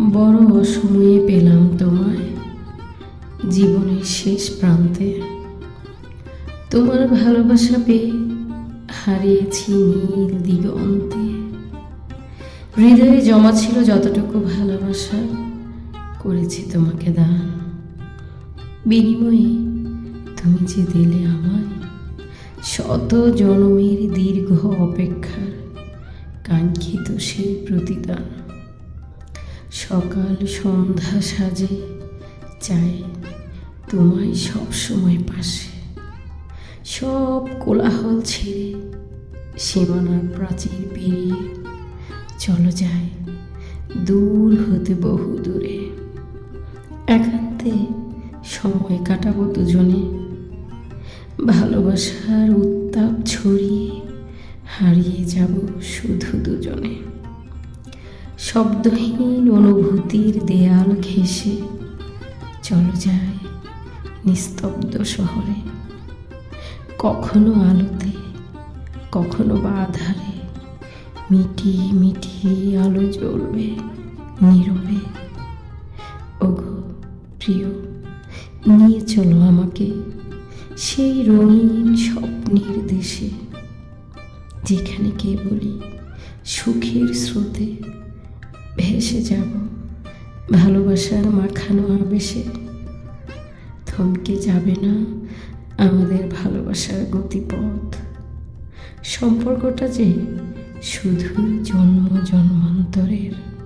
বড় অসময়ে পেলাম তোমায়, জীবনের শেষ প্রান্তে। তোমার ভালোবাসা পেয়ে হারিয়েছি নীল দিগন্তে। হৃদয়ে জমা ছিল যতটুকু ভালোবাসা, করেছি তোমাকে দান। বিনিময়ে তুমি যে দিলে আমায়, শত জনমের দীর্ঘ অপেক্ষার কাঙ্ক্ষিত সেই প্রতিদান। সকাল সন্ধ্যা সাজে, চাই তোমায় সব সময় পাশে। সব কোলাহল ছেড়ে, সীমানার প্রাচীর পেরিয়ে, চলো যায় দূর হতে বহু দূরে। একান্তে সময় কাটাবো দুজনে। ভালোবাসার উত্তাপ ছড়িয়ে হারিয়ে যাব শুধু দুজনে। শব্দহীন অনুভূতির দেয়াল ঘেঁষে চলো যায় নিস্তব্ধ শহরে। কখনো আলোতে, কখনো বা আধারে মিটিয়ে মিটিয়ে আলো জ্বলবে নীরবে। ওগো, প্রিয়, নিয়ে চলো আমাকে সেই রঙিন স্বপ্নের দেশে, যেখানে কে বলি সুখের স্রোতে ভেসে যাব। ভালোবাসার মাখানো আবেশে। থমকে যাবে না আমাদের ভালোবাসার গতিপথ। সম্পর্কটা যে শুধুই জন্ম জন্মান্তরের